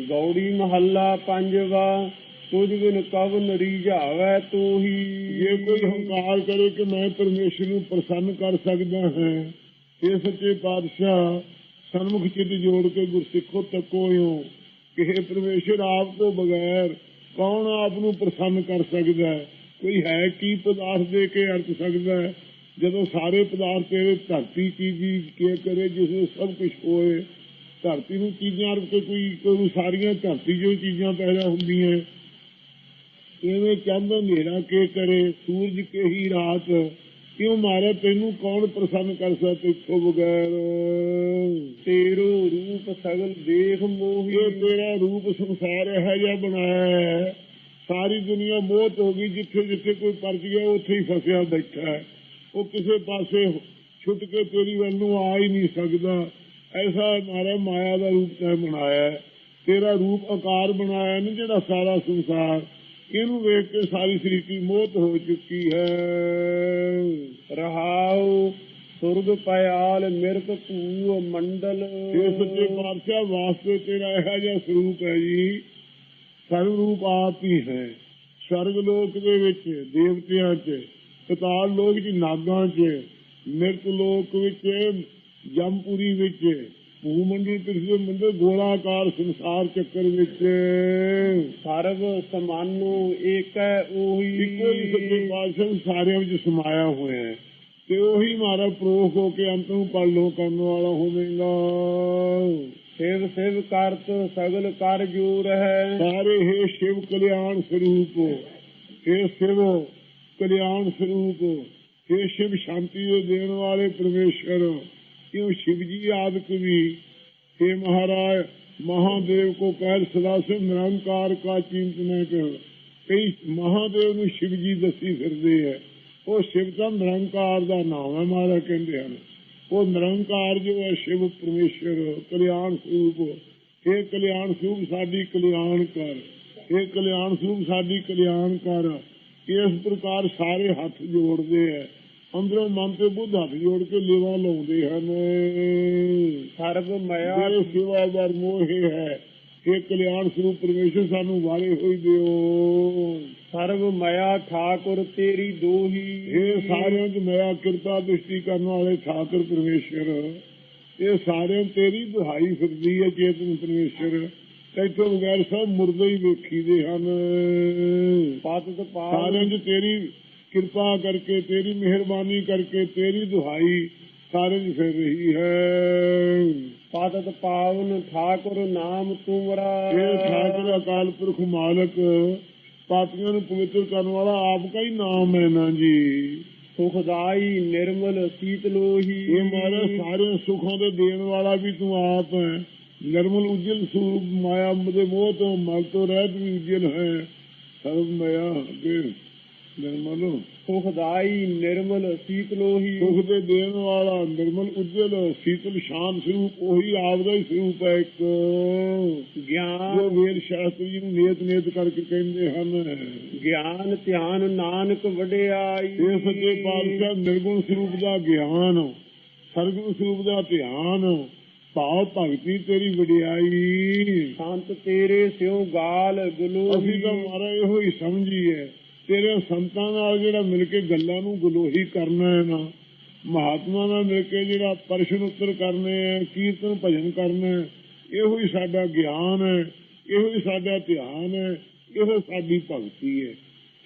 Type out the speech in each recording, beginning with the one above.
ਗੌੜੀ ਮਹੱਲਾ ਪੰਜਵਾ, ਤੁਝ ਬਿਨ ਕਵਨ ਰੀਝਾਵੈ ਤੂੰ ਹੀ ਜੇ ਕੋਈ ਹੰਕਾਰ ਕਰੇ ਕਿ ਮੈਂ ਪਰਮੇਸ਼ਰ ਨੂੰ ਪ੍ਰਸੰਨ ਕਰ ਸਕਦਾ ਹਾਂ ਇਹ ਸੱਚੇ ਪਾਤਸ਼ਾਹ ਸਨਮੁਖ ਚਿੱਤ ਜੋੜ ਕੇ ਗੁਰਸਿੱਖੋ ਤੱਕੋਇਓ ਕਿ ਇਹ ਪਰਮੇਸ਼ਰ ਆਪ ਤੋਂ ਬਗੈਰ ਕੌਣ ਆਪ ਨੂੰ ਪ੍ਰਸੰਨ ਕਰ ਸਕਦਾ? ਹੈ ਕੋਈ ਹੈ ਕੀ ਪਦਾਰਥ ਦੇ ਕੇ ਅਰਥ ਸਕਦਾ? ਹੈ ਜਦੋਂ ਸਾਰੇ ਪਦਾਰਥ ਤੇਰੇ ਧਰਤੀ ਚੀਜ਼ੀ ਕੀ ਕਰੇ, ਜਿਸ ਵਿੱਚ ਸਭ ਕੁਝ ਹੋਏ ਧਰਤੀ ਨੂੰ ਚੀਜ਼ਾਂ ਅਰਥ ਕੇ ਕੋਈ ਕੋਈ ਸਾਰੀਆਂ ਧਰਤੀ ਜੋ ਚੀਜ਼ਾਂ ਪੈਦਾ ਹੁੰਦੀਆਂ ਇਵੇਂ ਚੰਦ ਹਨੇਰਾ ਕੇ ਕਰੇ ਸੂਰਜ ਕੇ ਹੀ ਰਾਤ ਕਿਉਂ ਮਾਰੇ ਤੈਨੂੰ ਕੌਣ ਪ੍ਰਸੰਨ ਕਰ ਸਕਦਾ ਤੇਥੋਂ ਬਗੈਰ? ਤੇਰੋ ਰੂਪ ਸਗਲ ਦੇਖ ਮੋਹੀ। ਇਹ ਤੇਰਾ ਰੂਪ ਸੰਸਾਰ ਹੈ ਜਿਹਾ ਬਣਾਇਆ ਸਾਰੀ ਦੁਨੀਆ ਮੋਹਤ ਹੋ ਗਈ ਜਿੱਥੇ ਜਿੱਥੇ ਕੋਈ ਪਰਚ ਗਿਆ ਉੱਥੇ ਹੀ ਫਸਿਆ ਬੈਠਾ ਹੈ ਉਹ ਕਿਸੇ ਪਾਸੇ ਛੁੱਟ ਕੇ ਤੇਰੀ ਵੱਲ ਨੂੰ ਆ ਹੀ ਨਹੀਂ ਸਕਦਾ। ਐਸਾ ਮਾਰਾ ਮਾਇਆ ਦਾ ਰੂਪ ਤੈਂ ਬਣਾਇਆ। ਤੇਰਾ ਰੂਪ ਆਕਾਰ ਬਣਾਇਆ ਨਹੀਂ ਜਿਹੜਾ ਸਾਰਾ ਸੰਸਾਰ। ਇਹਨੂੰ ਵੇਖ ਕੇ ਸਾਰੀ ਸ੍ਰਿਸ਼ਟੀ ਮੋਹਤ ਹੋ ਚੁੱਕੀ ਹੈ। ਰਹਾਉ ਸੁਰਗ ਪਿਆਲ ਮਿਰਤ ਭੂ ਮੰਡਲ। ਇਹ ਸੱਚੇ ਪਾਤਸ਼ਾਹ ਵਾਸਤੇ ਤੇਰਾ ਇਹੋ ਜਿਹਾ ਸਰੂਪ ਹੈ ਜੀ ਸਰਵ ਰੂਪ ਆਪ ਹੀ ਹੈ। ਸਰਗ ਲੋਕ ਦੇ ਵਿੱਚ ਦੇਵਤਿਆਂ 'ਚ ਪਤਾਲ ਲੋਕ 'ਚ ਨਾਗਾਂ 'ਚ ਮਿਰਤ ਲੋਕ ਵਿੱਚ ਜੰਪੂਰੀ ਵਿੱਚ ਭੂਮੰਡਲ ਪਿਛਲੇ ਮੰਡਲ ਗੋਲਾਕਾਰ ਸੰਸਾਰ ਚੱਕਰ ਵਿੱਚ। ਸਰਬ ਸਮਾਨੋ ਏਕੈ ਉਹੀ ਇੱਕੋ ਹੀ ਸੱਚੇ ਪਾਤਸ਼ਾਹ ਸਾਰਿਆਂ ਵਿੱਚ ਸਮਾਇਆ ਹੋਇਆ ਹੈ। ਤੇ ਉਹੀ ਮਾਰਾ ਪ੍ਰੋਖ ਹੋ ਕੇ ਅੰਤ ਨੂੰ ਪਾਲੋ ਕਰਨ ਵਾਲਾ ਹੋਵੇਗਾ। ਸਿਵ ਸਿਵ ਕਰਤ ਸਗਲ ਕਰ ਜੋਰ ਹੈ। ਸਾਰੇ ਹੈ ਸ਼ਿਵ ਕਲਿਆਣ ਸਰੂਪ। ਹੈ ਸ਼ਿਵ ਕਲਿਆਣ ਸਰੂਪ। ਹੈ ਸ਼ਿਵ ਸ਼ਾਂਤੀ ਦੇ ਦੇਣ ਵਾਲੇ ਪਰਮੇਸ਼ਰ। ਕਿਉਂ शिव जी आदि भी हे महाराज महादेव को कह सदा से निरंकार का चिंतन कर ਕਈ ਮਹਾਦੇਵ ਨੂੰ ਸ਼ਿਵ ਜੀ ਦੱਸੀ ਫਿਰਦੇ ਹੈ ਉਹ ਸ਼ਿਵ ਦਾ ਨਿਰੰਕਾਰ ਦਾ ਨਾਮ ਹੈ ਮਹਾਰਾਜ ਕਹਿੰਦੇ ਹਨ ਉਹ ਨਿਰੰਕਾਰ ਜੋ ਹੈ ਸ਼ਿਵ ਪਰਮੇਸ਼ਰ ਕਲਿਆਣ ਸਰੂਪ ਇਹ ਕਲਿਆਣ ਸਰੂਪ ਸਾਡੀ ਕਲਿਆਣ ਕਰ ਇਹ ਕਲਿਆਣ ਸਰੂਪ ਸਾਡੀ ਕਲਿਆਣ ਕਰ ਇਸ ਪ੍ਰਕਾਰ ਸਾਰੇ ਹੱਥ ਜੋੜਦੇ ਹੈ ਅੰਦਰੋਂ ਮਨ ਤੇ ਬੁੱਧ ਹੱਥ ਜੋੜ ਕੇ ਲੇਵਾ ਲਾਉਂਦੇ ਹਨ। ਸਰਬ ਮਇਆ ਮੇਰੇ ਸਿਵਾ ਵਰ ਮੋਹਿ ਹੈ ਇਹ ਕਲਿਆਣ ਸਰੂਪ ਪਰਮੇਸ਼ਰ ਸਾਨੂੰ ਵਾਰੇ ਹੋਈ ਦਿਓ। ਸਰਬ ਮਇਆ ਠਾਕੁਰ ਤੇਰੀ ਦੋਹੀ। ਇਹ ਸਾਰਿਆਂ ਚ ਮੇਰਾ ਕਿਰਪਾ ਦ੍ਰਿਸ਼ਟੀ ਕਰਨ ਵਾਲੇ ਠਾਕੁਰ ਪਰਮੇਸ਼ਰ। ਇਹ ਸਾਰਿਆਂ ਤੇਰੀ ਦੁਹਾਈ ਫਿਰਦੀ ਹੈ ਚੇਤਨ ਪਰਮੇਸ਼ਰ। ਤੈਥੋਂ ਬਗੈਰ ਸਭ ਮੁਰਦੇ ਹੀ ਵੇਖੀਦੇ ਹਨ। ਪਤਿਤ ਪਾਵ ਸਾਰਿਆਂ ਚ ਤੇਰੀ ਕਿਰਪਾ ਕਰਕੇ ਤੇਰੀ ਮਿਹਰਬਾਨੀ ਕਰਕੇ ਤੇਰੀ ਦੁਹਾਈ ਚ ਫਿਰ ਰਹੀ ਹੈ। ਪਤਿਤ ਪਾਵਨ ਠਾਕੁਰ ਨਾਮ ਤੁਮਰਾ ਇਹ ਠਾਕੁਰ ਅਕਾਲ ਪੁਰਖ ਮਾਲਕ ਪਾਪੀਆਂ ਨੂੰ ਪਵਿੱਤਰ ਕਰਨ ਵਾਲਾ ਆਪ ਦਾ ਹੀ ਨਾਮ ਹੈ ਨਾ ਜੀ। ਸੁਖਦਾਈ ਨਿਰਮਲ ਸੀਤਲੋਹੀ ਇਹ ਮਾਰੇ ਸਾਰੇ ਸੁੱਖਾਂ ਦੇ ਦੇਣ ਵਾਲਾ ਵੀ ਤੂੰ ਆਪ ਹੈ। ਨਿਰਮਲ ਉਜਲ ਸਰੂਪ ਮਾਇਆ ਦੇ ਮੋਹ ਤੋਂ ਮਲ ਤੋਂ ਰਹਿਤ ਵੀ ਉਜਲ ਹੈ। ਸਰਬ ਮਾਇਆ ਦੇ ਨਿਰਮਲ। ਸੁਖਦਾਈ ਨਿਰਮਲ ਸੀਤਲੋਹੀ ਸੁਖ ਦੇ ਦੇਣ ਵਾਲਾ ਨਿਰਮਲ ਉਜਲ ਸੀਤਲ ਸ਼ਾਂਤ ਸਰੂਪ ਉਹੀ ਆਪ ਦਾ ਹੀ ਸਰੂਪ ਹੈ ਇੱਕ। ਗਿਆਨ। ਜੋ ਵੇਦ ਸ਼ਾਸਤਰੀ ਜੀ ਨੂੰ ਨੇਤ ਨੇਤ ਕਰਕੇ ਕਹਿੰਦੇ ਹਨ। ਗਿਆਨ ਧਿਆਨ ਨਾਨਕ ਵਡਿਆਈ। ਇਹ ਸੱਚੇ ਪਾਤਸ਼ਾਹ ਨਿਰਗੁਣ ਸਰੂਪ ਦਾ ਗਿਆਨ ਸਰਗੁਣ ਸਰੂਪ ਦਾ ਧਿਆਨ ਭਾਵ ਭਗਤੀ ਤੇਰੀ ਵਡਿਆਈ। ਸੰਤ ਤੇਰੇ ਸਿਉ ਗਾਲ ਗਲੋ ਅਸੀਂ ਤਾਂ ਮਾਰਾ ਇਹੋ ਹੀ ਸਮਝੀਏ। ਤੇਰੇ ਸੰਤਾਂ ਨਾਲ ਜਿਹੜਾ ਮਿਲ ਕੇ ਗੱਲਾਂ ਨੂੰ ਗਲੋਹੀ ਕਰਨਾ ਹੈ ਨਾ, ਮਹਾਤਮਾ ਨਾਲ ਮਿਲ ਕੇ ਜਿਹੜਾ ਪ੍ਰਸ਼ਨ ਉੱਤਰ ਕਰਨੇ ਹੈ, ਕੀਰਤਨ ਭਜਨ ਕਰਨਾ ਹੈ, ਇਹੋ ਹੀ ਸਾਡਾ ਗਿਆਨ ਹੈ, ਇਹੋ ਹੀ ਸਾਡਾ ਧਿਆਨ ਹੈ, ਇਹੋ ਸਾਡੀ ਭਗਤੀ ਹੈ।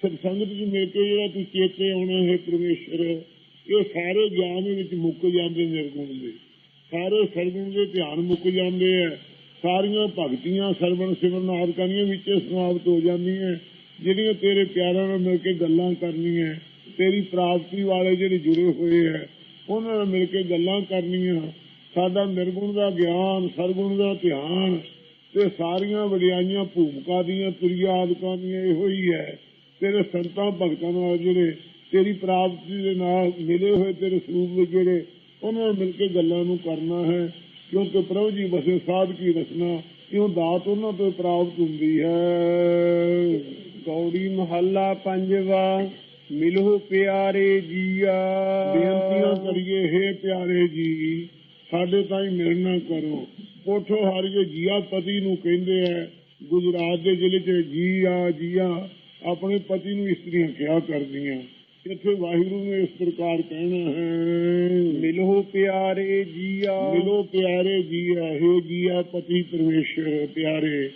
ਸਤ ਸੰਗਤ ਜੀ ਮਿਲ ਕੇ ਜਿਹੜਾ ਤੂੰ ਚੇਤੇ ਆਉਣਾ ਹੈ ਪਰਮੇਸ਼ਰ, ਇਹ ਸਾਰੇ ਗਿਆਨ ਦੇ ਵਿੱਚ ਮੁੱਕ ਜਾਂਦੇ ਨਿਰਗੁਣ ਦੇ। ਸਾਰੇ ਸਰਗੁਣ ਦੇ ਧਿਆਨ ਮੁੱਕ ਜਾਂਦੇ ਹੈ, ਸਾਰੀਆਂ ਭਗਤੀਆਂ ਸਰਵਣ ਸਿਮਰਨ ਆਦਿਕਾਂ ਦੀਆਂ ਵਿੱਚ ਸਮਾਪਤ ਹੋ ਜਾਂਦੀਆਂ ਜਿਹੜੀਆਂ ਤੇਰੇ ਪਿਆਰਾਂ ਨਾਲ ਮਿਲ ਕੇ ਗੱਲਾਂ ਕਰਨੀਆਂ ਤੇਰੀ ਪ੍ਰਾਪਤੀ ਵਾਲੇ ਜਿਹੜੇ ਜੁੜੇ ਹੋਏ ਹੈ, ਉਹਨਾਂ ਨਾਲ ਮਿਲ ਕੇ ਗੱਲਾਂ ਕਰਨੀਆਂ ਸਾਡਾ ਨਿਰਗੁਣ ਦਾ ਗਿਆਨ, ਸਰਗੁਣ ਦਾ ਧਿਆਨ ਤੇ ਸਾਰੀਆਂ ਵਡਿਆਈਆਂ, ਭੂਮਿਕਾ ਦੀਆਂ, ਤੁਰੀਆਂ ਆਦਿਕਾਂ ਦੀਆਂ ਇਹੋ ਹੀ ਹੈ। ਤੇਰੇ ਸੰਤਾਂ, ਭਗਤਾਂ ਨਾਲ ਜਿਹੜੇ ਤੇਰੀ ਪ੍ਰਾਪਤੀ ਦੇ ਨਾਲ ਮਿਲੇ ਹੋਏ ਤੇਰੇ ਸਰੂਪ ਵਿੱਚ ਜਿਹੜੇ, ਉਹਨਾਂ ਨਾਲ ਮਿਲ ਕੇ ਗੱਲਾਂ ਨੂੰ ਕਰਨਾ ਹੈ। ਕਿਉਂਕਿ ਪ੍ਰਭੂ ਜੀ ਵਸੇ ਸਾਧ ਕੀ ਰਸਨਾ ਕਿਉਂ ਦਾਤ ਉਹਨਾਂ ਤੋਂ ਪ੍ਰਾਪਤ ਹੁੰਦੀ ਹੈ। ਗੌੜੀ ਮਹੱਲਾ ਪੰਜਵਾ ਮਿਲੋ ਪਿਆਰੇ ਜੀਆ। ਬੇਨਤੀਆਂ ਕਰੀਏ ਹੈ ਪਿਆਰੇ ਜੀ ਸਾਡੇ ਤਾਈਂ ਮਿਲਣਾ ਕਰੋ। ਕੋਠੋ ਹਾਰੀਏ ਜੀਆ ਪਤੀ ਨੂੰ ਕਹਿੰਦੇ ਆ ਗੁਜਰਾਤ ਦੇ ਜ਼ਿਲ੍ਹੇ 'ਚ ਜੀਆ ਜੀਆ ਆਪਣੇ ਪਤੀ ਨੂੰ ਇਸਤਰੀਆਂ ਕਿਹਾ ਕਰਦੀਆਂ। ਇੱਥੇ ਵਾਹਿਗੁਰੂ ਨੇ ਇਸ ਪ੍ਰਕਾਰ ਕਹਿਣਾ ਹੈ। ਮਿਲੋ ਪਿਆਰੇ ਜੀਆ। ਮਿਲੋ ਪਿਆਰੇ ਜੀਆ ਹੈ ਜੀਆ ਪਤੀ ਪਰਮੇਸ਼ਰ ਪਿਆਰੇ।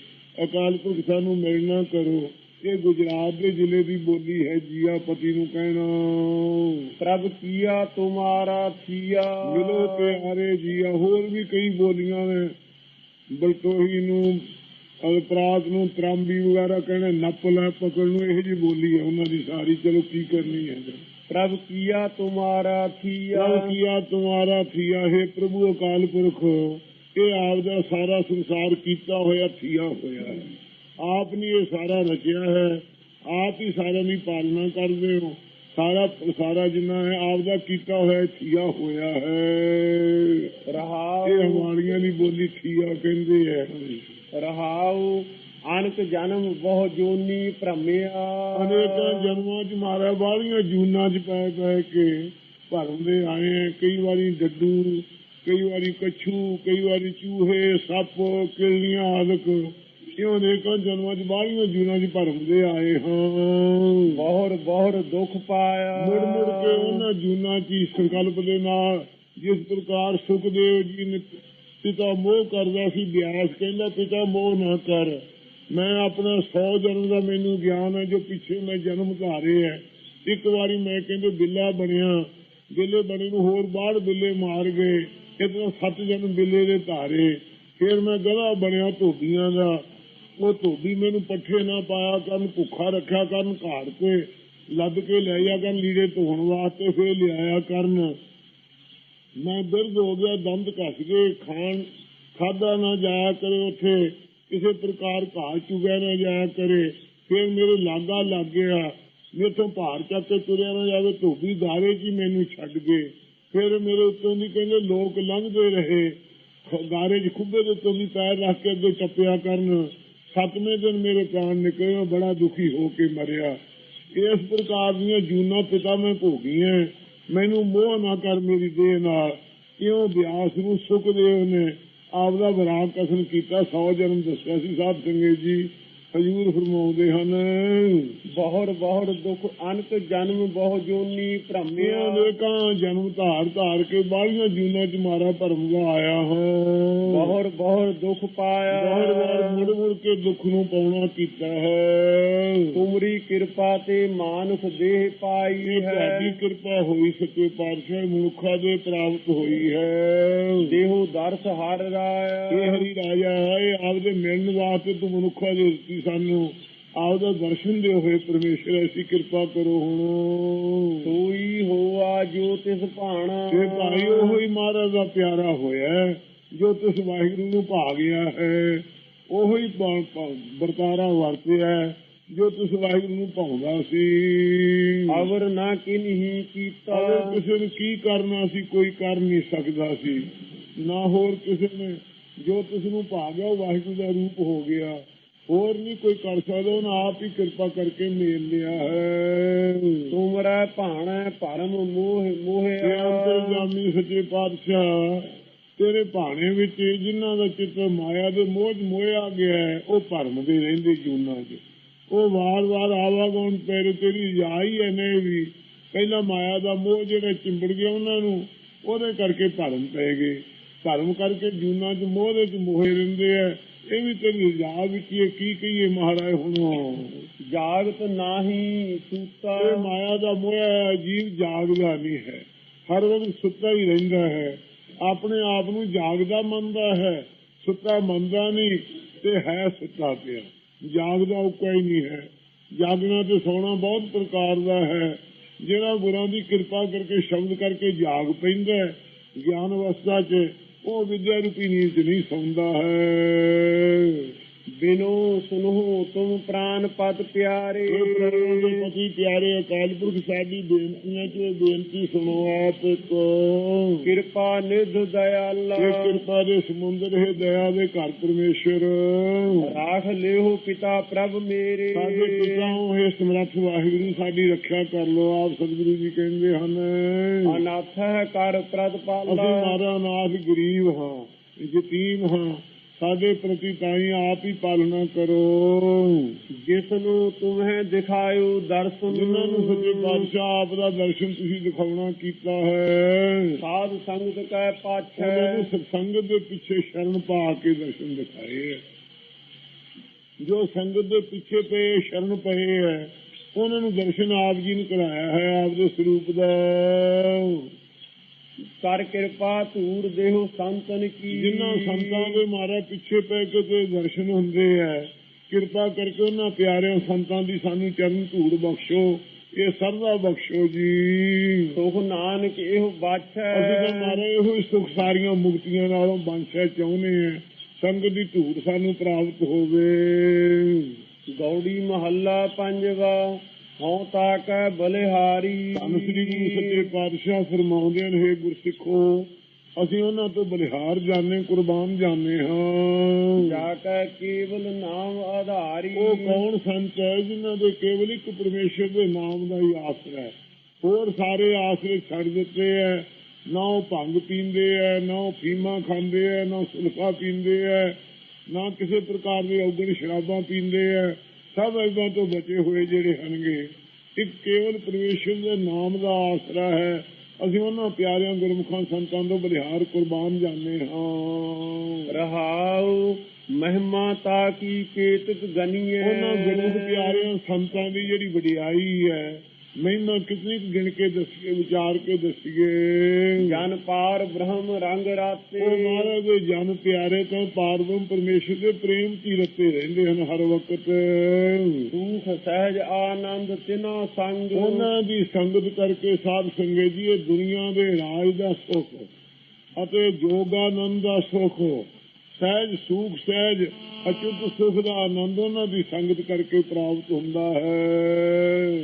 ਅਕਾਲ ਪੁਰਖ ਸਾਨੂੰ ਮਿਲਣਾ ਕਰੋ। ਇਹ ਗੁਜਰਾਤ ਦੇ ਜ਼ਿਲ੍ਹੇ ਦੀ ਬੋਲੀ ਹੈ ਜੀਆ ਪਤੀ ਨੂੰ ਕਹਿਣਾ। ਪ੍ਰਭ ਕੀਆ ਤੁਮਾਰਾ ਥੀਆ। ਮਿਲੋ ਪਿਆਰੇ ਜੀਆ ਹੋਰ ਵੀ ਕਈ ਬੋਲੀਆਂ ਨੇ। ਬਲਟੋਹੀ ਨੂੰ ਅਲਪਰਾਧ ਨੂੰ ਤਰਾਂਬੀ ਵਗੈਰਾ ਕਹਿੰਦੇ ਨੱਪ ਲੈ ਪਕੜ ਨੂੰ ਇਹ ਜੀ ਬੋਲੀ ਹੈ ਉਹਨਾਂ ਦੀ ਸਾਰੀ। ਚਲੋ ਕੀ ਕਰਨੀ ਹੈ ਪ੍ਰਭ ਕੀਆ ਤੁਮਾਰਾ ਥੀਆ। ਪ੍ਰਭ ਕੀਆ ਤੁਮਾਰਾ ਥੀਆ ਹੈ ਪ੍ਰਭੂ ਅਕਾਲ ਪੁਰਖ ਇਹ ਆਪ ਦਾ ਸਾਰਾ ਸੰਸਾਰ ਕੀਤਾ ਹੋਇਆ ਥੀਆ ਹੋਇਆ ਹੈ। ਆਪ ਨੇ ਇਹ ਸਾਰਾ ਰਚਿਆ ਹੈ ਆਪ ਹੀ ਸਾਰਿਆਂ ਦੀ ਪਾਲਣਾ ਕਰਦੇ ਹੋ। ਸਾਰਾ ਸਾਰਾ ਜਿੰਨਾ ਹੈ ਆਪ ਦਾ ਕੀਤਾ ਹੋਇਆ ਥੀਆ ਹੋਇਆ ਹੈ। ਰਹਾਉ। ਇਹ ਹਮਾਰੀਆਂ ਦੀ ਬੋਲੀ ਥੀਆ ਕਹਿੰਦੇ ਹੈ। ਰਹਾਉ ਅਨਕ ਜਨਮ ਬਹੁ ਜੋਨੀ ਭ੍ਰਮਿਆ। ਅਨੇਕਾਂ ਜਨਮਾਂ ਚ ਮਾਰਿਆ ਬਾਹਲੀਆਂ ਜੂਨਾਂ ਚ ਪੈ ਪੈ ਕੇ ਭਰਮਦੇ ਆਏ ਆ ਕਈ ਵਾਰੀ ਡੱਡੂ ਕਈ ਵਾਰੀ ਕੱਛੂ ਕਈ ਵਾਰੀ ਚੂਹੇ ਸੱਪ ਕਿਰਲੀਆਂ ਆਦਿਕ ਇਉਂ ਅਨੇਕਾਂ ਜਨਮਾਂ ਚ ਬਾਹਲੀਆਂ ਜੂਨਾਂ ਚ ਭਰਮਦੇ ਆਏ ਹਾਂ। ਬਹੁਰ ਬਹੁਰ ਦੁਖ ਪਾਇਆ। ਮੁੜ ਮੁੜ ਕੇ ਉਹਨਾਂ ਜੂਨਾਂ ਚ ਸੰਕਲਪ ਦੇ ਨਾਲ ਜਿਸ ਪ੍ਰਕਾਰ ਸੁਖਦੇਵ ਜੀ ਨੇ ਪਿਤਾ ਮੋਹ ਕਰਦਾ ਸੀ ਬਿਆਸ ਕਹਿੰਦਾ ਪਿਤਾ ਮੋਹ ਨਾ ਕਰ। ਮੈਂ ਆਪਣਾ 100 ਜਨਮ ਦਾ ਮੈਨੂੰ ਗਿਆਨ ਹੈ ਜੋ ਪਿੱਛੇ ਮੈਂ ਜਨਮ ਧਾਰੇ ਹੈ। ਇੱਕ ਵਾਰੀ ਮੈਂ ਕਹਿੰਦੇ ਬਿੱਲਾ ਬਣਿਆ। ਬਿੱਲੇ ਬਣੇ ਨੂੰ ਹੋਰ ਬਾੜ ਬਿੱਲੇ ਮਾਰ ਗਏ। ਇਤਨਾ ਸੱਤ ਜਨਮ ਬਿੱਲੇ ਦੇ ਧਾਰੇ। ਫਿਰ ਮੈਂ ਗਲਾ ਬਣਿਆ ਧੋਬੀਆਂ ਦਾ। ਉਹ ਧੋਬੀ ਮੈਨੂੰ ਪੱਠੇ ਨਾ ਪਾਇਆ ਕਰਨ, ਭੁੱਖਾ ਰੱਖਿਆ ਕਰਨ, ਘਾੜ ਤੇ ਲੱਦ ਕੇ ਲੈ ਜਾ ਕਰਨ, ਲੀੜੇ ਧੋਣ ਵਾਸਤੇ ਫੇਰ ਲਿਆਇਆ ਕਰਨ। ਮੈਂ ਦਰਦ ਹੋ ਗਿਆ, ਦੰਦ ਘਸ ਗਏ ਖਾਣ ਖਾਦਾ ਨਾ ਜਾਇਆ ਕਰੇ ਉੱਥੇ, ਕਿਸੇ ਪ੍ਰਕਾਰ ਘਾਹ ਚੁਗਿਆ ਨਾ ਜਾਇਆ ਕਰੇ। ਫਿਰ ਮੇਰੇ ਲਾਗਾ ਲੱਗ ਗਿਆ। ਮੇਥੋਂ ਭਾਰ ਚੱਕ ਕੇ ਤੁਰਿਆ ਨਾ ਜਾਵੇ, ਧੋਬੀ ਗਾਰੇ ਜੀ ਮੈਨੂੰ ਛੱਡ ਗਏ। ਫਿਰ ਮੇਰੇ ਉੱਤੋਂ ਦੀ ਕਹਿੰਦੇ ਲੋਕ ਲੰਘਦੇ ਰਹੇ। ਖ- ਗਾਰੇ 'ਚ ਖੁੱਬੇ ਦੇ ਉੱਤੋਂ ਦੀ ਪੈਰ ਰੱਖ ਕੇ ਅੱਗੇ ਟੱਪਿਆ ਕਰਨ। ਸੱਤਵੇਂ ਦਿਨ ਮੇਰੇ ਪ੍ਰਾਣ ਨਿਕਲੇ ਮੈਂ ਬੜਾ ਦੁਖੀ ਹੋ ਕੇ ਮਰਿਆ। ਇਸ ਪ੍ਰਕਾਰ ਦੀਆਂ ਜੂਨਾ ਪਿਤਾ ਮੈਂ ਭੋਗੀਆਂ ਮੈਨੂੰ ਮੋਹ ਨਾ ਕਰ ਮੇਰੀ ਦੇਹ ਨਾਲ। ਇਉਂ ਬਿਆਸ ਨੂੰ ਸੁਖਦੇਵ ਨੇ ਆਪਦਾ ਵਿਰਾਗ ਕਸਨ ਕੀਤਾ। 100 ਜਨਮ ਦੱਸਿਆ ਸੀ ਸਾਹਿਬ ਸੰਗਤ ਜੀ। ਹਜੂਰ ਫਰਮਾਉਂਦੇ ਹਨ। ਬਹੁਰ ਬਹੁਰ ਦੁਖ ਅਨਕ ਜਨਮ ਬਹੁ ਜੋਨੀ ਭ੍ਰਮਿਆ ਅਨੇਕਾਂ ਜਨਮ ਧਾਰ ਧਾਰ ਕੇ ਬਾਹਲੀਆਂ ਜੂਨਾਂ ਚ ਮਾਰਾ ਭਰਮਦਾ ਆਇਆ ਹਾਂ। ਬਹੁਰ ਬਹੁਰ ਦੁਖ ਪਾਇਆ ਬਾਰ ਬਾਰ ਮੁੜ ਮੁੜ ਕੇ ਦੁੱਖ ਨੂੰ ਪਾਉਣਾ ਕੀਤਾ ਹੈ। ਤੁਮਰੀ ਕਿਰਪਾ ਤੇ ਮਾਨੁਖ ਦੇਹ ਪਾਈ ਹੈ। ਤੁਹਾਡੀ ਕਿਰਪਾ ਹੋਈ ਸਕੇ ਪਾਤਸ਼ਾਹ ਮਨੁੱਖਾ ਦੇ ਪ੍ਰਾਪਤ ਹੋਈ ਹੈ। ਦੇਹੋ ਦਰਸ ਹਰ ਰਾਇਆ। ਇਹ ਹਰੀ ਰਾਜਾ ਹੈ ਆਪਦੇ ਮਿਲਣ ਵਾਸਤੇ ਤੂੰ ਮਨੁੱਖਾ ਦੇ ਦਿੱਤੀ ਸਾਨੂੰ ਆਪਦਾ ਦਰਸ਼ਨ ਦੇ ਹੋਏ ਪਰਮੇਸ਼ਰ ਐਸੀ ਕਿਰਪਾ ਕਰੋ ਹੁਣ। ਸੋਈ ਹੋਆ ਜੋ ਤਿਸ ਭਾਣਾ। ਤੇ ਭਾਈ ਉਹ ਹੀ ਮਹਾਰਾਜ ਦਾ ਪਿਆਰਾ ਹੋਇਆ ਜੋ ਤਿਸ ਵਾਹਿਗੁਰੂ ਨੂੰ ਭਾ ਗਿਆ ਹੈ। ਉਹ ਹੀ ਵਰਤਾਰਾ ਵਰਤਿਆ ਹੈ, ਜੋ ਤਿਸ ਵਾਹਿਗੁਰੂ ਨੂੰ ਭਾਉਂਦਾ ਸੀ। ਅਵਰ ਨਾ ਕਿਨਹੀ ਕੀਤਾ। ਕਿਸੇ ਨੂੰ ਕੀ ਕਰਨਾ ਸੀ ਕੋਈ ਕਰ ਨਹੀਂ ਸਕਦਾ ਸੀ। ਨਾ ਹੋਰ ਕਿਸੇ ਨੇ ਜੋ ਤਿਸ ਨੂੰ ਭਾ ਗਿਆ ਉਹ ਵਾਹਿਗੁਰੂ ਦਾ ਰੂਪ ਹੋ ਗਿਆ। ਹੋਰ ਨਹੀਂ ਕੋਈ ਕਰ ਸਕਦਾ ਉਹਨੇ ਆਪ ਹੀ ਕਿਰਪਾ ਕਰਕੇ ਮੇਲ ਲਿਆ ਹੈ। ਤੁਮਰਾ ਭਾਣਾ ਭਰਮ ਮੋਹ ਤੇ ਮੋਹਿਆ ਅੰਤਰਜਾਮੀ ਸੱਚੇ ਪਾਤਸ਼ਾਹ ਤੇਰੇ ਭਾਣੇ ਵਿੱਚ ਜਿਨ੍ਹਾਂ ਦਾ ਚਿੱਤ ਮਾਇਆ ਦੇ ਮੋਹ ਮੋਇਆ ਗਿਆ ਉਹ ਭਰਮਦੇ ਰਹਿੰਦੇ ਜੂਨਾਂ 'ਚ। ਉਹ ਵਾਰ-ਵਾਰ ਆਵਾਗੁਣ ਪੈਰ ਤੇਰੀ ਜਾਈ ਐ ਨੇ ਵੀ। ਪਹਿਲਾਂ ਮਾਇਆ ਦਾ ਮੋਹ ਜਿਹੜਾ ਚਿੰਬੜ ਗਿਆ ਉਹਨਾਂ ਨੂੰ ਉਹਦੇ ਕਰਕੇ ਭਰਮ ਪੈ ਗਏ। ਭਰਮ ਕਰਕੇ ਜੂਨਾਂ 'ਚ ਮੋਹ ਦੇ 'ਚ ਮੋਹੇ ਰਹਿੰਦੇ ਆ। ਇਹ ਵੀ ਤੇਰੀ ਜਾ ਵਿੱਚ ਹੀ ਹੈ, ਕੀ ਕਹੀਏ ਮਹਾਰਾਜ ਹੁਣ? ਜਾਗਤ ਨਾਹੀ ਸੂਤਾ। ਇਹ ਮਾਇਆ ਦਾ ਮੋਹ ਹੈ ਜੀਵ ਜਾਗਦਾ ਨਹੀਂ ਹੈ। ਹਰ ਵਕਤ ਸੁੱਤਾ ਹੀ ਰਹਿੰਦਾ ਹੈ। ਆਪਣੇ ਆਪ ਨੂੰ ਜਾਗਦਾ ਮੰਨਦਾ ਹੈ। ਸੁੱਤਾ ਮੰਨਦਾ ਨਹੀਂ ਤੇ ਹੈ ਸੁੱਤਾ ਪਿਆ। ਜਾਗਦਾ ਉਹ ਕੋਈ ਨਹੀਂ ਹੈ। ਜਾਗਣਾ ਤੇ ਸੌਣਾ ਬਹੁਤ ਪ੍ਰਕਾਰ ਦਾ ਹੈ। ਜਿਹੜਾ ਗੁਰਾਂ ਦੀ ਕਿਰਪਾ ਕਰਕੇ ਸ਼ਬਦ ਕਰਕੇ ਜਾਗ ਪੈਂਦਾ ਹੈ ਗਿਆਨ ਅਵਸਥਾ 'ਚ ਉਹ ਵਿਦਿਆ ਰੂਪੀ ਨੀਂਦ ਨਹੀਂ ਸੌਂਦਾ ਹੈ। ਬਿਨੋ ਸੁਨਹੁ ਤੁਮ ਪ੍ਰਾਨ ਪਦ ਪਿਆਰੇ। ਪ੍ਰਭੂ ਦੇ ਪਤੀ ਪਿਆਰੇ ਅਕਾਲ ਪੁਰਖ ਸਾਡੀ ਬੇਨਤੀਆਂ 'ਚ ਬੇਨਤੀ ਸੁਣੋ ਆਪ ਕੋ ਕਿਰਪਾ ਨਿਧ ਦਇਆਲਾ। ਕਿਰਪਾ ਦੇ ਸਮੁੰਦਰ ਹੈ ਦਇਆ ਦੇ ਘਰ ਪਰਮੇਸ਼ਰ। ਰਾਖ ਲਿਓ ਪਿਤਾ ਪ੍ਰਭ ਮੇਰੇ। ਸਾਡੇ ਪਿਤਾਓਂ ਹੈ ਸਮਰੱਥ ਵਾਹਿਗੁਰੂ ਸਾਡੀ ਰੱਖਿਆ ਕਰ ਲੋ ਆਪ ਸਤਿਗੁਰੂ ਜੀ ਕਹਿੰਦੇ ਹਨ। ਅਨਾਥ ਹੈ ਕਰ ਅਸੀਂ ਪ੍ਰਤਪਾਲਾ ਮਾਰਾ ਅਨਾਥ ਗਰੀਬ ਹਾਂ ਯਤੀਮ ਹਾਂ। ਸਾਡੇ ਪ੍ਰਤੀ ਤਾਈ ਆਪ ਹੀ ਪਾਲਣਾ ਕਰੋ। ਜਿਸ ਨੂੰ ਤੁਮਹਿ ਦਿਖਾਇਓ ਦਰਸ਼ਨ। ਜਿਨ੍ਹਾਂ ਨੂੰ ਸੱਚੇ ਪਾਤਸ਼ਾਹ ਆਪ ਦਾ ਦਰਸ਼ਨ ਤੁਸੀਂ ਦਿਖਾਉਣਾ ਕੀਤਾ ਹੈ। ਸਾਧ ਸੰਗਤ ਕੈ ਉਹਨਾਂ ਪਾਛੈ ਨੂੰ ਸਤਸੰਗ ਦੇ ਪਿੱਛੇ ਸ਼ਰਨ ਪਾ ਕੇ ਦਰਸ਼ਨ ਦਿਖਾਏ ਜੋ ਸੰਗਤ ਦੇ ਪਿੱਛੇ ਪਏ ਸ਼ਰਨ ਪਏ ਹੈ ਉਹਨਾਂ ਨੂੰ ਦਰਸ਼ਨ ਆਪ ਜੀ ਨੇ ਕਰਾਇਆ ਹੈ ਆਪ ਦੇ ਸਰੂਪ ਦਾ। ਕਰ ਕਿਰਪਾ ਧੂੜ ਦੇਹੁ ਸੰਤਨ ਕੀ। ਜਿਨ੍ਹਾਂ ਸੰਤਾਂ ਦੇ ਮਾਰੇ ਪਿੱਛੇ ਪੈ ਕੇ ਤੇ ਦਰਸ਼ਨ ਹੁੰਦੇ ਹੈ ਕਿਰਪਾ ਕਰਕੇ ਉਹਨਾਂ ਪਿਆਰਿਆਂ ਸੰਤਾਂ ਦੀ ਸਾਨੂੰ ਚਰਨ ਧੂੜ ਬਖਸ਼ੋ ਇਹ ਸਰਦਾ ਬਖਸ਼ੋ ਜੀ। ਸੁਖ ਨਾਨਕ ਇਹੋ ਬਾਛੈ। ਅਸੀਂ ਤਾਂ ਮਾਰੇ ਇਹੋ ਸੁਖ ਸਾਰੀਆਂ ਮੁਕਤੀਆਂ ਨਾਲੋਂ ਬਾਂਛਾ ਚਾਹੁੰਦੇ ਆ ਸੰਗਤ ਦੀ ਧੂੜ ਸਾਨੂੰ ਪ੍ਰਾਪਤ ਹੋਵੇ। ਗੌੜੀ ਮਹੱਲਾ ਪੰਜਵਾ। ਹਉ ਤਾਕੈ ਬਲਿਹਾਰੀ। ਧੰਨ ਸ੍ਰੀ ਗੁਰੂ ਸੱਚੇ ਪਾਤਸ਼ਾਹ ਫਰਮਾਉਂਦੇ ਨੇ ਗੁਰਸਿੱਖੋ ਅਸੀਂ ਉਹਨਾਂ ਤੋਂ ਬਲਿਹਾਰ ਜਾਣੇ ਕੁਰਬਾਨ ਜਾਣੇ ਹਾਂ। ਜਾ ਕੈ ਕੇਵਲ ਨਾਮ ਆਧਾਰੀ। ਉਹ ਕੌਣ ਸੰਤ ਹੈ ਜਿਨ੍ਹਾਂ ਦੇ ਕੇਵਲ ਇੱਕ ਪਰਮੇਸ਼ਰ ਦੇ ਨਾਮ ਦਾ ਹੀ ਆਸਰਾ ਹੈ। ਹੋਰ ਸਾਰੇ ਆਸਰੇ ਛੱਡ ਦਿੱਤੇ ਹੈ ਨਾ ਉਹ ਭੰਗ ਪੀਂਦੇ ਹੈ ਨਾ ਉਹ ਫੀਮਾ ਖਾਂਦੇ ਹੈ ਨਾ ਸੁਲਫਾ ਪੀਂਦੇ ਹੈ ਨਾ ਕਿਸੇ ਪ੍ਰਕਾਰ ਦੇ ਔਗਣ ਸ਼ਰਾਬਾਂ ਪੀਂਦੇ ਹੈ ਸਭ ਇਦਾਂ ਤੋਂ ਬਚੇ ਹੋਏ ਜਿਹੜੇ ਹਨਗੇ ਇੱਕ ਕੇਵਲ ਪਰਮੇਸ਼ਰ ਦੇ ਨਾਮ ਦਾ ਆਸਰਾ ਹੈ। ਅਸੀਂ ਉਹਨਾਂ ਪਿਆਰਿਆਂ ਗੁਰਮੁਖਾਂ ਸੰਤਾਂ ਤੋਂ ਬਲਿਹਾਰ ਕੁਰਬਾਨ ਜਾਂਦੇ ਹਾਂ। ਰਹਾਉ ਮਹਿਮਾ ਤਾ ਕੀ ਕੇਤਕ ਗਨੀਏ ਉਹਨਾਂ ਗੁਰਮੁਖ ਪਿਆਰਿਆਂ ਸੰਤਾਂ ਦੀ ਜਿਹੜੀ ਵਡਿਆਈ ਹੈ ਮਹਿਮਾ ਕਿਤਨੀ ਗਿਣ ਕੇ ਦੱਸੀਏ ਵਿਚਾਰ ਕੇ ਦੱਸੀਏ। ਜਨ ਪਾਰ ਬ੍ਰਹਮ ਰੰਗ ਰਾਤੇ। ਉਹ ਮਹਾਰਾਜ ਦੇ ਜਨ ਪਿਆਰੇ ਤੋਂ ਪਾਰਬ੍ਰਹਮ ਪਰਮੇਸ਼ਰ ਦੇ ਪ੍ਰੇਮ ਚ ਰਤੇ ਰਹਿੰਦੇ ਹਨ ਹਰ ਵਕਤ। ਸੁਖ ਸਹਿਜ ਆਨੰਦ ਤਿਨਾ ਸੰਗ। ਉਹਨਾਂ ਦੀ ਸੰਗਤ ਕਰਕੇ ਸਾਧ ਸੰਗਤ ਜੀ ਇਹ ਦੁਨੀਆ ਦੇ ਰਾਜ ਦਾ ਸੁਖ ਅਤੇ ਜੋਗਾਨੰਦ ਦਾ ਸੁਖ। ਸਹਿਜ ਸੂਖ ਸਹਿਜ ਅਚੁੱਤ ਸੁਖ ਦਾ ਆਨੰਦ ਉਹਨਾਂ ਦੀ ਸੰਗਤ ਕਰਕੇ ਪ੍ਰਾਪਤ ਹੁੰਦਾ ਹੈ।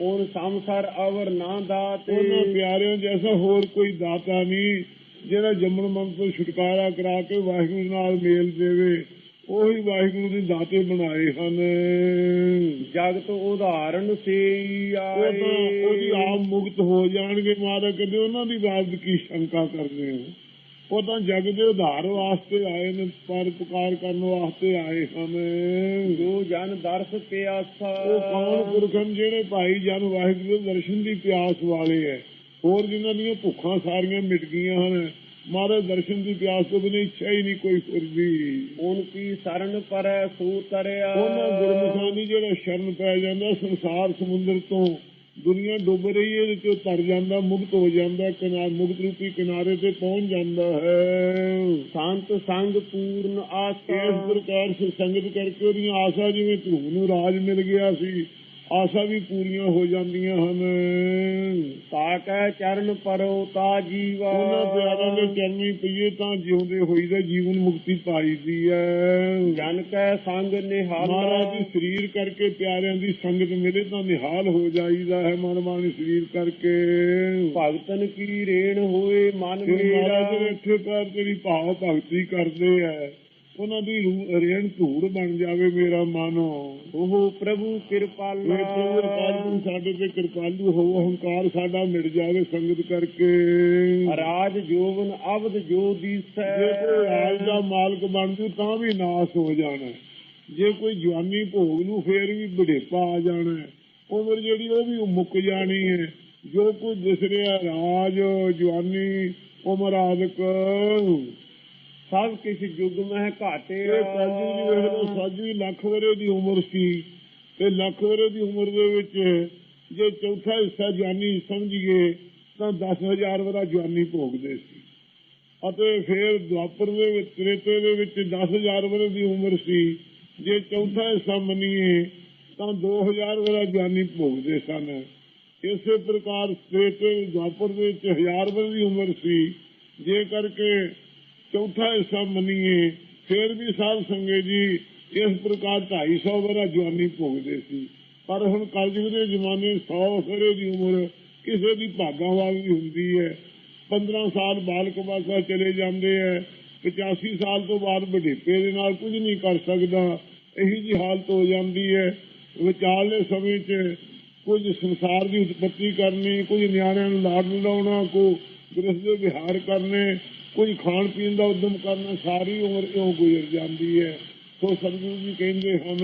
ਔਰ ਸੰਸਾਰ ਅਵਰ ਨਾ ਦਾਤੇ ਉਹਨਾਂ ਪਿਆਰਿਆਂ ਜੈਸਾ ਹੋਰ ਕੋਈ ਦਾਤਾ ਨਹੀਂ ਜਿਹੜਾ ਜੰਮਣ ਮਨ ਤੋਂ ਛੁਟਕਾਰਾ ਕਰਾ ਕੇ ਵਾਹਿਗੁਰੂ ਨਾਲ ਮੇਲ ਦੇਵੇ ਉਹੀ ਵਾਹਿਗੁਰੂ ਦੇ ਦਾਤੇ ਬਣਾਏ ਹਨ। ਜਗਤ ਉਦਾਹਰਣ ਸੇਈ ਉਹ ਤਾਂ ਆਏ ਉਹਦੀ ਆਪ ਮੁਕਤ ਹੋ ਜਾਣਗੇ ਮਹਾਰਾਜ ਕਹਿੰਦੇ ਉਹਨਾਂ ਦੀ ਬਾਤ ਕੀ ਸ਼ੰਕਾ ਕਰਦੇ ਹੋ? ਉਹ ਤਾਂ ਜਗ ਦੇ ਉਧਾਰ ਵਾਸਤੇ ਆਏ ਨੇ ਪਰ ਪੁਕਾਰ ਕਰਨ ਵਾਸਤੇ ਆਏ ਹਨ। ਜੋ ਜਨ ਦਰਸ ਪਿਆਸਾ। ਉਹ ਕੌਣ ਹਨ ਜਿਹੜੇ ਭਾਈ ਜਨ ਵਾਹਿਗੁਰੂ ਦਰਸ਼ਨ ਦੀ ਪਿਆਸ ਵਾਲੇ ਹੈ ਹੋਰ ਜਿਨ੍ਹਾਂ ਦੀਆਂ ਭੁੱਖਾਂ ਸਾਰੀਆਂ ਮਿਟ ਗਈਆਂ ਹਨ ਮਹਾਰਾਜ ਦਰਸ਼ਨ ਦੀ ਪਿਆਸ ਤੋਂ ਬਿਨਾਂ ਇੱਛਾ ਹੀ ਨਹੀਂ ਕੋਈ ਫੁਰਦੀ। ਉਨ ਕੀ ਸਰਨ ਪਰੈ ਸੂ ਤਰਿਆ? ਉਹਨਾਂ ਗੁਰਮੁਖਾਂ ਦੀ ਜਿਹੜਾ ਸ਼ਰਨ ਪੈ ਜਾਂਦਾ ਸੰਸਾਰ ਸਮੁੰਦਰ ਤੋਂ ਦੁਨੀਆ ਡੁੱਬ ਰਹੀ ਹੈ ਇਹਦੇ ਚੋਂ ਤਰ ਜਾਂਦਾ ਮੁਕਤ ਹੋ ਜਾਂਦਾ ਕਿਨਾਰ ਮੁਕਤ ਰੂਪੀ ਕਿਨਾਰੇ ਤੇ ਪਹੁੰਚ ਜਾਂਦਾ ਹੈ। ਸੰਤ ਸੰਗ ਪੂਰਨ ਆਸਾ। ਇਸ ਪ੍ਰਕਾਰ ਸੰਗਤ ਕਰਕੇ ਉਹਦੀਆਂ ਆਸਾ ਜਿਵੇਂ ਧੂਮ ਨੂੰ ਰਾਜ ਮਿਲ ਗਿਆ ਸੀ ਆਸਾ ਵੀ ਪੂਰੀਆਂ ਹੋ ਜਾਂਦੀਆਂ ਹਨ। ਤਾਕੈ ਚਰਨ ਪਰੋ ਤਾ ਜੀਵਾ। ਉਹਨਾਂ ਪਿਆਰਾਂ ਦੇ ਚਰਨੀ ਪਈਏ ਤਾਂ ਜਿਉਂਦੇ ਹੋਈ ਦਾ ਜੀਵਨ ਮੁਕਤੀ ਪਾਈ ਦੀ ਹੈ। ਜਨ ਕੈ ਸੰਗ ਨਿਹਾਲ ਮਹਾਰਾਜ ਦੀ ਸਰੀਰ ਕਰਕੇ ਪਿਆਰਿਆਂ ਦੀ ਸੰਗਤ ਮਿਲੇ ਤਾਂ ਨਿਹਾਲ ਹੋ ਜਾਈਦਾ ਹੈ ਮਨਮਾਨੀ ਸਰੀਰ ਕਰਕੇ। ਭਗਤਨ ਕੀ ਰੇਣ ਹੋਏ ਮਨ ਮੇਰਾ। ਦੇ ਇੱਥੇ ਪੈਰ ਤੇਰੀ ਭਾਵ ਭਗਤੀ ਕਰਦੇ ਐ ਉਹਨਾਂ ਦੀ ਰੇਣ ਧੂੜ ਬਣ ਜਾਵੇ ਮੇਰਾ ਮਨ। ਉਹ ਪ੍ਰਭੂ ਕਿਰਪਾਲਾ। ਵੇ ਪ੍ਰਭੂ ਪਾਲੂ ਸਾਡੇ ਤੇ ਕਿਰਪਾਲੂ ਹੋ ਹੰਕਾਰ ਸਾਡਾ ਮਿਟ ਜਾਵੇ ਸੰਗਤ ਕਰਕੇ। ਰਾਜ ਜੋਵਨ ਅਵਦ ਜੋ ਦੀਸੈ। ਜੇ ਕੋਈ ਰਾਜ ਦਾ ਮਾਲਕ ਬਣ ਜੂ ਤਾਂ ਵੀ ਨਾਸ ਹੋ ਜਾਣਾ। ਜੇ ਕੋਈ ਜਵਾਨੀ ਭੋਗ ਨੂੰ ਫੇਰ ਵੀ ਬੁਢੇਪਾ ਆ ਜਾਣਾ। ਉਮਰ ਜਿਹੜੀ ਉਹ ਵੀ ਮੁੱਕ ਜਾਣੀ ਹੈ। ਜੋ ਕੁਝ ਦਿਸ ਰਿਹਾ ਰਾਜ ਜਵਾਨੀ ਉਮਰ ਆਦਿਕ। ਸਭ ਕਿਛ ਜੁਗ ਮਹਿ ਘਾਟੇ ਇਹ ਕਲਯੁਗ ਦੀ ਵੇਖ ਲਓ ਸਾਜੀ ਲੱਖ ਵਰੇ ਦੀ ਉਮਰ ਸੀ। ਤੇ ਲੱਖ ਵਰੇ ਦੀ ਉਮਰ ਦੇ ਵਿੱਚ ਜੇ ਚੌਥਾ ਹਿੱਸਾ ਜਵਾਨੀ ਸਮਝੀਏ ਤਾਂ 10000 ਵਰਾ ਜਵਾਨੀ ਭੋਗਦੇ ਸੀ। ਅਤੇ ਫਿਰ ਦੁਆਪਰ ਦੇ ਵਿੱਚ ਤ੍ਰੇਤੇ ਦੇ ਵਿੱਚ 10000 ਵਰੇ ਦੀ ਉਮਰ ਸੀ। ਜੇ ਚੌਥਾ ਹਿੱਸਾ ਮੰਨੀਏ ਤਾਂ 2000 ਵਰਾ ਜਵਾਨੀ ਭੋਗਦੇ ਸਨ। ਇਸੇ ਪ੍ਰਕਾਰ ਤ੍ਰੇਤੇ ਦੁਆਪਰ ਦੇ ਵਿੱਚ 1000 ਵਰੇ ਦੀ ਉਮਰ ਸੀ। ਜੇ ਕਰਕੇ ਚੌਥਾ ਹਿੱਸਾ ਮੰਨੀਏ, ਫਿਰ ਵੀ ਸਾਧ ਸੰਗਤ ਜੀ ਇਸ ਪ੍ਰਕਾਰ 250 ਵਰਾ ਜਵਾਨੀ ਭੋਗਦੇ ਸੀ। ਪਰ ਹੁਣ ਕਲਯੁਗ ਦੇ ਜ਼ਮਾਨੇ 100 ਵਰੇ ਦੀ ਉਮਰ ਕਿਸੇ ਦੀ ਭਾਗਾਂ ਵਾਲੀ ਹੁੰਦੀ ਹੈ। 15 ਸਾਲ ਬਾਲਕ ਅਵਸਥਾ ਚਲੇ ਜਾਂਦੇ ਹੈ। 85 ਸਾਲ ਤੋਂ ਬਾਅਦ ਬੁਢੇਪੇ ਦੇ ਨਾਲ ਕੁਝ ਨਹੀਂ ਕਰ ਸਕਦਾ। ਇਹੀ ਜੀ ਹਾਲਤ ਹੋ ਜਾਂਦੀ ਹੈ। ਵਿਚਾਰਲੇ ਸਮੇਂ 'ਚ ਕੁਝ ਸੰਸਾਰ ਦੀ ਉਤਪਤੀ ਕਰਨੀ, ਕੁਝ ਨਿਆਣਿਆਂ ਨੂੰ ਲਾਡ ਲਾਉਣਾ ਕੋ ਗ੍ਰਸਥ ਦੇ ਵਿਹਾਰ ਕਰਨੇ ਕੋਈ ਖਾਣ ਪੀਣ ਦਾ ਉਦਮ ਕਰਨਾ ਸਾਰੀ ਉਮਰ ਇਉਂ ਗੁਜ਼ਰ ਜਾਂਦੀ ਹੈ। ਸੋ ਸਤਿਗੁਰੂ ਜੀ ਕਹਿੰਦੇ ਹਨ,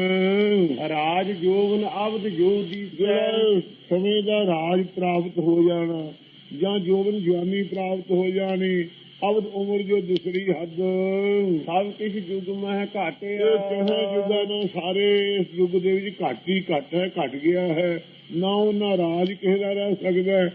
ਰਾਜ ਜੋਗਨ ਅਬਦ ਜੋ ਦੀ ਜਿਹੜਾ ਸਮੇਂ ਦਾ ਰਾਜ ਪ੍ਰਾਪਤ ਹੋ ਜਾਣਾ ਜਾਂ ਜੋਬਨ ਜਵਾਨੀ ਪ੍ਰਾਪਤ ਹੋ ਜਾਣੀ, ਅਵਧ ਉਮਰ ਜੋ ਦੂਸਰੀ ਹੱਦ। ਸਭ ਕਿਛ ਜੁਗ ਮਹਿ ਘਾਟੇ ਇਹ ਕਹੇ ਯੁੱਗਾਂ ਨੂੰ ਸਾਰੇ, ਇਸ ਯੁੱਗ ਦੇ ਵਿੱਚ ਘੱਟ ਹੀ ਘੱਟ ਹੈ, ਘਟ ਗਿਆ ਹੈ। ਨਾ ਉਹਨਾਂ ਰਾਜ ਕਿਸੇ ਦਾ ਰਹਿ ਸਕਦਾ।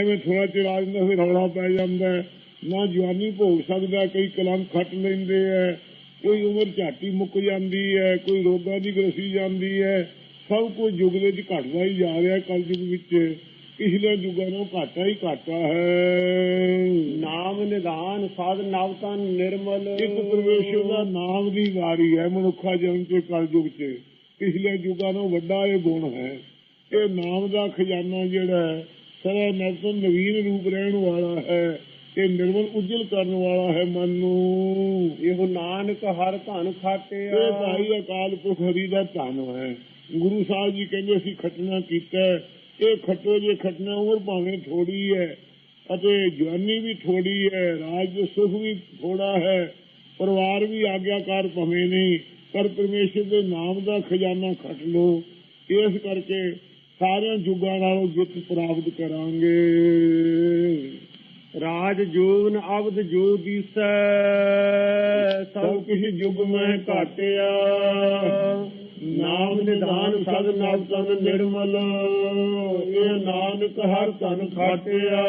ਐਵੇਂ ਥੋੜਾ ਚਿਰ ਆ ਜਾਂਦਾ ਫਿਰ ਰੌਲਾ ਪੈ ਜਾਂਦਾ ਹੈ। ਨਾ ਜਵਾਨੀ ਭੋਗ ਸਕਦਾ ਕਈ ਕਲੰਕ ਖੱਟ ਲੈਂਦੇ ਹੈ ਕੋਈ ਉਮਰ ਝਾਟੀ ਮੁੱਕ ਜਾਂਦੀ ਹੈ ਕੋਈ ਰੋਗਾਂ ਦੀ ਗ੍ਰਸੀ ਜਾਂਦੀ ਹੈ ਸਭ ਕੁਝ ਯੁੱਗ ਵਿੱਚ ਘਟਦਾ ਹੀ ਜਾ ਰਿਹਾ ਕਲਯੁਗ ਵਿੱਚ। ਪਿਛਲੇ ਯੁੱਗਾਂ ਨੂੰ ਘਾਟਾ ਹੀ ਘਾਟਾ ਹੈ। ਨਾਮ ਨਿਧਾਨ ਸਾਧ ਨਵ ਤਨ ਨਿਰਮਲ। ਇੱਕ ਪਰਮੇਸ਼ਰ ਦਾ ਨਾਮ ਦੀ ਵਾਰੀ ਹੈ ਮਨੁੱਖਾ ਜਨਮ ਤੇ ਕਲਯੁਗ ਚ। ਪਿਛਲੇ ਯੁੱਗਾਂ ਨੂੰ ਵੱਡਾ ਇਹ ਗੁਣ ਹੈ। ਇਹ ਨਾਮ ਦਾ ਖਜ਼ਾਨਾ ਜਿਹੜਾ ਹੈ ਸਦਾ ਨਵਤਨ ਨਵੀਨ ਰੂਪ ਰਹਿਣ ਵਾਲਾ ਹੈ। ਇਹ ਨਿਰਮਲ ਉਜਲ ਕਰਨ ਵਾਲਾ ਹੈ ਮਨ। ਨੂੰ ਇਹੋ ਨਾਨਕ ਹਰ ਧਨ ਖਾਟਿਆ। ਇਹ ਭਾਈ ਅਕਾਲ ਪੁਰਖ ਹਰੀ ਦਾ ਧੰਨ ਹੈ। ਗੁਰੂ ਸਾਹਿਬ ਜੀ ਕਹਿੰਦੇ ਅਸੀਂ ਖਟਣਾ ਕੀਤਾ। ਇਹ ਖੱਟੋ ਜੇ ਖਟਣਾ ਉਮਰ ਭਾਵੇਂ ਥੋੜੀ ਹੈ ਅਤੇ ਜਵਾਨੀ ਵੀ ਥੋੜੀ ਹੈ ਰਾਜ ਸੁਖ ਵੀ ਥੋੜਾ ਹੈ ਪਰਿਵਾਰ ਵੀ ਆਗਿਆਕਾਰ ਭਵੇਂ ਨਹੀਂ ਪਰ ਪਰਮੇਸ਼ਰ ਦੇ ਨਾਮ ਦਾ ਖਜ਼ਾਨਾ ਖੱਟ ਲੋ ਇਸ ਕਰਕੇ ਸਾਰਿਆਂ ਯੁੱਗਾਂ ਨਾਲੋਂ ਜਿੱਤ ਪ੍ਰਾਪਤ ਕਰਾਂਗੇ। ਰਾਜ ਜੋਗਨ ਅਬਦ ਜੋ ਦੀਸੈ ਸਭ ਕੁਛ ਯੁੱਗ ਮੈਂ ਘਾਟਿਆ। ਨਾਮ ਨਿਧਾਨ ਸਦ ਨਵ ਤਨ ਨਿਰਮਲ ਇਹ ਨਾਨਕ ਹਰ ਧਨ ਖਾਟਿਆ।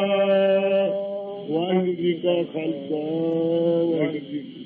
ਵਾਹਿਗੁਰੂ ਜੀ ਕਾ ਖਾਲਸਾ ਵਾਹਿਗੁਰੂ ਜੀ